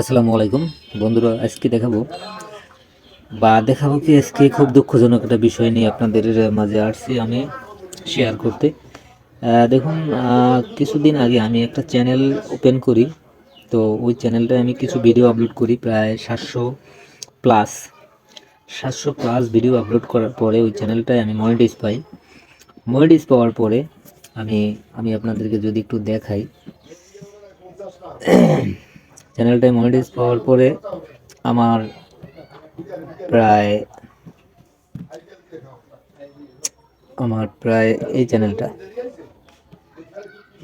আসসালামু আলাইকুম। বন্ধুরা, আজকে দেখাবো বা দেখাবো কি আজকে খুব দুঃখজনক একটা বিষয় নিয়ে আপনাদের মাঝে আসছি আমি শেয়ার করতে। দেখুন কিছুদিন আগে আমি একটা চ্যানেল ওপেন করি। তো ওই চ্যানেলটায় আমি কিছু ভিডিও আপলোড করি, প্রায় সাতশো প্লাস সাতশো প্লাস ভিডিও আপলোড করার পরে ওই চ্যানেলটায় আমি মনিটাইজ পাই। মনিটাইজ পাওয়ার পরে আমি আমি আপনাদেরকে যদি একটু দেখাই। চ্যানেলটায় মনিটাইজ পাওয়ার পরে আমার প্রায় আমার প্রায় এই চ্যানেলটা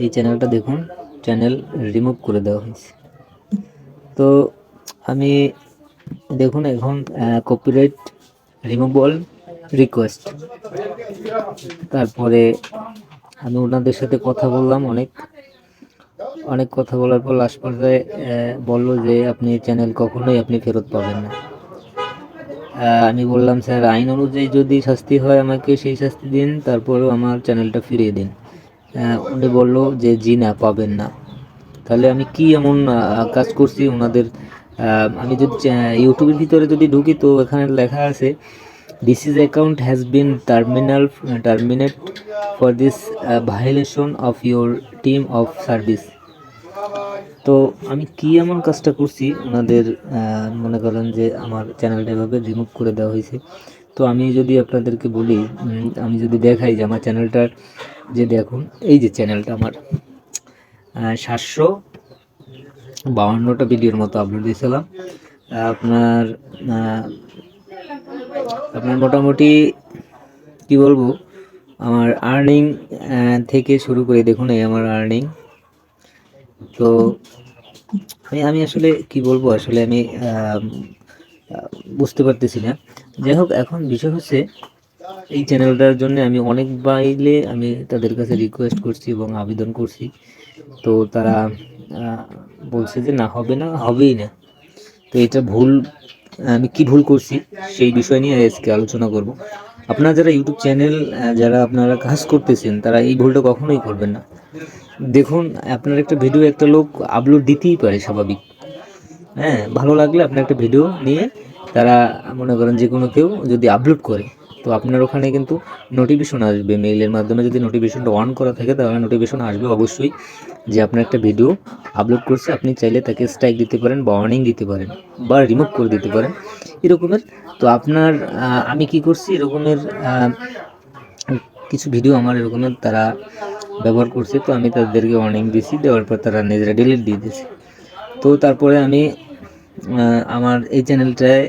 এই চ্যানেলটা দেখুন চ্যানেল রিমুভ করে দেওয়া হয়েছে। তো আমি দেখুন এখন কপিরাইট রিমুভাল রিকোয়েস্ট তারপরে আমি ওনাদের সাথে কথা বললাম অনেক। অনেক কথা বলার পর লাস্ট পর্যায়ে বলল যে আপনি চ্যানেল কখনোই আপনি ফেরত পাবেন না। আমি বললাম, স্যার, আইন অনুযায়ী যদি শাস্তি হয় আমাকে সেই শাস্তি দিন, তারপরেও আমার চ্যানেলটা ফিরিয়ে দিন। উনি বলল যে, জি না, পাবেন না। তাহলে আমি কি এমন কাজ করছি ওনাদের? আমি যদি ইউটিউবের ভিতরে যদি ঢুকি, তো এখানে লেখা আছে this is account has been terminal terminate for this violation of your team of service তো আমি কি এমন কাজটা করছি? ওনাদের মনে করেন যে আমার চ্যানেলটা এভাবে রিমুভ করে দেওয়া হয়েছে। তো আমি যদি আপনাদেরকে বলি আমি যদি দেখাই যে আমার চ্যানেলটার যে দেখুন, এই যে চ্যানেলটা আমার সাতশো বাউান্নটা ভিডিওর মতো আপলোড দিয়েছিলাম। আপনার আপনার মোটামুটি, কি বলব, আমার আর্নিং থেকে শুরু করে দেখুন, এই আমার আর্নিং তো আমি আসলে কি বলব? আসলে আমি বুঝতে পারতেছি না। যাই হোক, এখন বিষয় হচ্ছে, এই চ্যানেলটার জন্য আমি অনেক বাইলে আমি তাদের কাছে রিকোয়েস্ট করছি এবং আবেদন করছি। তো তারা বলছে যে না, হবে না, হবেই না। তো এটা ভুল, আমি কি ভুল করছি সেই বিষয় নিয়ে আজকে আলোচনা করব। আপনারা যারা ইউটিউব চ্যানেল যারা আপনারা কাজ করতেছেন, তারা এই ভুলটা কখনোই করবেন না। দেখুন, আপনার একটা ভিডিও একটা লোক আপলোড দিতেই পারে স্বাভাবিক। হ্যাঁ ভালো লাগলে আপনার একটা ভিডিও নিয়ে তারা মনে করেন যে কোনো কেউ যদি আপলোড করে, তো আপনার ওখানে কিন্তু নোটিফিকেশন আসবে। মেইলের মাধ্যমে যদি নোটিফিকেশনটা অন করা থাকে, তাহলে নোটিফিকেশন আসবে অবশ্যই যে আপনার একটা ভিডিও আপলোড করছে। আপনি চাইলে তাকে স্ট্রাইক দিতে পারেন বা ওয়ার্নিং দিতে পারেন বা রিমুভ করে দিতে পারেন। এরকমের, তো আপনার আমি কি করছি? এরকমের কিছু ভিডিও আমার এরকমের তারা ব্যবহার করছে, তো আমি তাদেরকে ওয়ার্নিং দিয়েছি দেওয়ার পর তারা নিজেরা ডিলিট দিয়ে দিয়েছে। তো তারপরে আমি আমার এই চ্যানেলটায়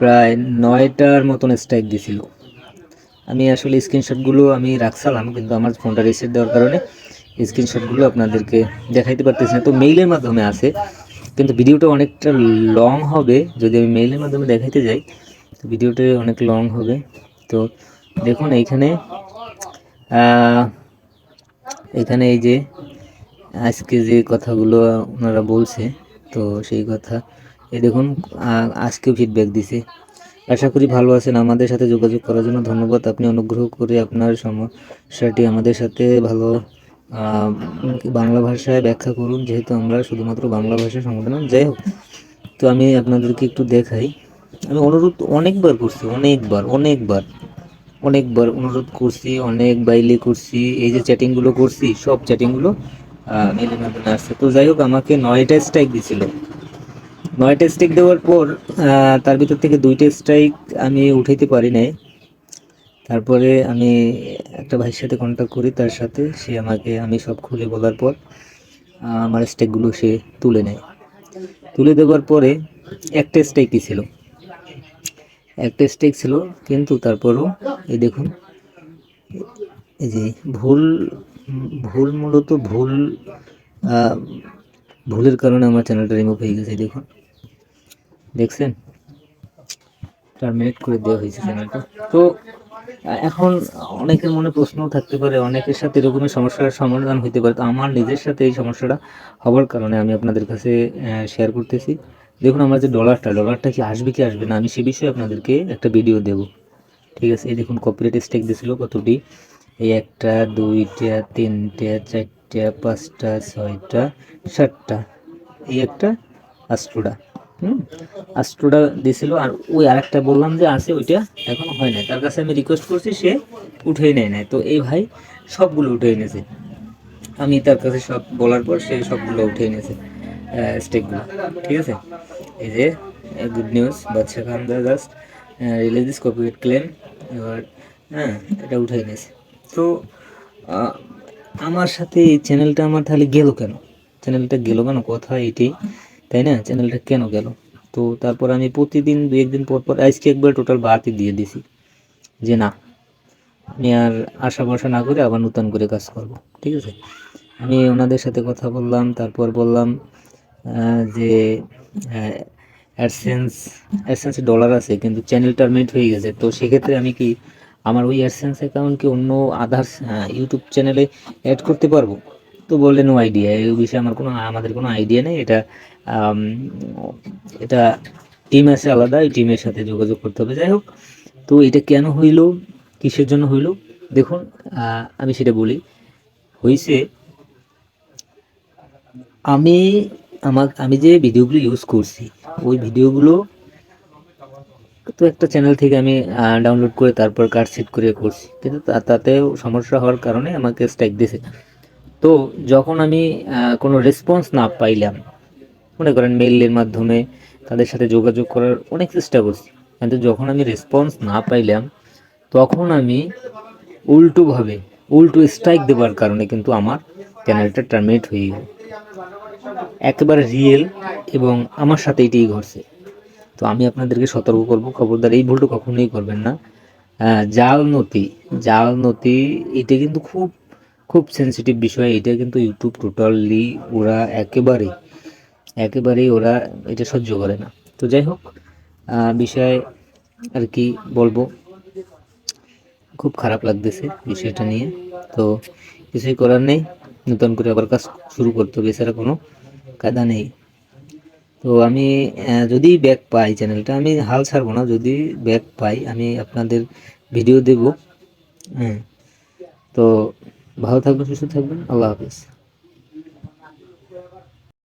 প্রায় নয়টার মতন স্ট্রাইক দিছিল। আমি আসলে স্ক্রিনশটগুলো আমি রাখছিলাম, কিন্তু আমার ফোনটা রিসেট দেওয়ার কারণে স্ক্রিনশটগুলো আপনাদেরকে দেখাইতে পারতেছি না। তো মেইলের মাধ্যমে আছে, কিন্তু ভিডিওটা অনেকটা লং হবে। যদি আমি মেইলের মাধ্যমে দেখাইতে যাই, তো ভিডিওটা অনেক লং হবে। তো দেখুন, এইখানে এখানে এই যে আজকে যে কথাগুলো ওনারা বলছে তো সেই কথা। এ দেখুন আহ, আজকে ফিডব্যাক দিছে। আশা করি ভালো আছেন আমাদের সাথে যোগাযোগ করার জন্য ধন্যবাদ। আপনি অনুগ্রহ করে আপনার সমস্যাটি আমাদের সাথে ভালো বাংলা ভাষায় ব্যাখ্যা করুন যেহেতু আমরা শুধুমাত্র বাংলা ভাষায় সংগঠন যাই হোক তো আমি আপনাদেরকে একটু দেখাই। আমি অনুরোধ অনেকবার করছি অনেকবার অনেকবার। অনেকবার অনুরোধ করছি, অনেক বাইলে করছি, এই যে চ্যাটিংগুলো করছি, সব চ্যাটিংগুলো মাধ্যমে আসছে। তো যাই হোক, আমাকে নয়টা স্ট্রাইক দিছিল। নয়টা স্ট্রাইক দেওয়ার পর তার ভিতর থেকে দুইটা স্ট্রাইক আমি উঠাইতে পারি নাই। তারপরে আমি একটা ভাইয়ের সাথে কন্ট্যাক্ট করি, তার সাথে সে আমাকে, আমি সব খুলে বলার পর আমার স্ট্রাইকগুলো সে তুলে নেয়। তুলে দেওয়ার পরে একটা স্ট্রাইকই ছিল একটা স্টেক ছিল, কিন্তু তারপরও এই দেখুন, এই যে ভুল ভুল মূলত ভুল ভুলের কারণে আমার চ্যানেলটা রিমুভ হয়ে গেছে দেখুন। দেখছেন? টার্মিনেট করে দেওয়া হয়েছে চ্যানেলটা তো, এখন অনেকের মনে প্রশ্ন থাকতে পারে, অনেকের সাথে এরকমের সমস্যার সমাধান হতে পারে। তো আমার নিজের সাথে এই সমস্যাটা হওয়ার কারণে আমি আপনাদের কাছে শেয়ার করতেছি। দেখুন আমার যে ডলারটা ডলারটা কি আসবে কি আসবে না, আমি সে বিষয়ে আপনাদেরকে একটা ভিডিও দেব। ঠিক আছে? এই দেখুন কপিরাইট স্টেক দিয়েছিল কতটি? এই একটা, দুইটা, তিনটা, চারটা, পাঁচটা, ছয়টা, সাতটা। এই একটা আস্ট্রোডা হুম? আস্ট্রোডা দিছিল আর ওই আরেকটা বললাম যে আছে, ওইটা এখন হয় নাই। তার কাছে আমি রিকোয়েস্ট করছি, সে উঠেই নেয় নাই। তো এই ভাই সবগুলো উঠে এনেছে আমি তার কাছে সব বলার পর সে সবগুলো উঠে এনেছে স্টেকগুলো ঠিক আছে? এই যে গুড নিউজ বাচ্চা খান দা just release this copyright claim এবার হ্যাঁ এটা উঠে এনেছে তো আমার সাথে এই চ্যানেলটা আমার তাহলে গেল কেন? চ্যানেলটা গেল কেন? কথা এটাই, তাই না? চ্যানেলটা কেন গেল? তো তারপর আমি প্রতিদিন দু একদিন পর পর আজকে একবার টোটাল বাড়তি দিয়ে দিছি যে না, আমি আর আশা ভরসা না করে আবার নতুন করে কাজ করব। ঠিক আছে? আমি ওনাদের সাথে কথা বললাম, তারপর বললাম যে অ্যাডসেন্স অ্যাডসেন্স ডলার আছে, কিন্তু চ্যানেল টার্মিনেট হয়ে গেছে। তো সেক্ষেত্রে আমি কি আমার ওই অ্যাডসেন্স অ্যাকাউন্টকে অন্য আদার্স ইউটিউব চ্যানেলে অ্যাড করতে পারব? তো বললেন ও আইডিয়া এই বিষয়ে আমার কোনো, আমাদের কোনো আইডিয়া নেই। এটা এটা টিম আছে আলাদা, এই টিমের সাথে যোগাযোগ করতে হবে। যাই হোক, তো এটা কেন হইল? কিসের জন্য হইল? দেখুন আমি সেটা বলি। হইছে, আমি আমার আমি যে ভিডিওগুলো ইউজ করছি, ওই ভিডিওগুলো তো একটা চ্যানেল থেকে আমি ডাউনলোড করে তারপর কার্ড সেট করে করছি। কিন্তু তাতেও সমস্যা হওয়ার কারণে আমাকে স্ট্রাইক দিয়েছে তো যখন আমি কোনো রেসপন্স না পাইলাম, মনে করেন মেইলের মাধ্যমে তাদের সাথে যোগাযোগ করার অনেক চেষ্টা করছি। কিন্তু যখন আমি রেসপন্স না পাইলাম, তখন আমি উল্টোভাবে, উল্টো স্ট্রাইক দেওয়ার কারণে কিন্তু আমার চ্যানেলটা টার্মিনেট হয়ে গেল। একেবারে রিয়েল এবং আমার সাথে এটাই ঘটছে। তো আমি আপনাদেরকে সতর্ক করব, খবরদার, এই ভুলটা কখনোই করবেন না। জাল নথি জাল নথি, এটা কিন্তু খুব খুব সেন্সিটিভ বিষয়। এটা কিন্তু ইউটিউব টোটালি ওরা একেবারেই একেবারেই ওরা এটা সহ্য করে না। তো যাই হোক বিষয় আর কি বলব? খুব খারাপ লাগতেছে বিষয়টা নিয়ে। তো কিছুই করার নেই। নতুন করে আবার কাজ শুরু করতে হবে, এছাড়া কোনো কায়দা নেই। তো আমি যদি ব্যাক পাই চ্যানেলটা আমি হাল ছাড়বো না। যদি ব্যাক পাই, আমি আপনাদের ভিডিও দেব। হ্যাঁ। তো ভালো থাকবেন, সুস্থ থাকবেন। আল্লাহ হাফিজ।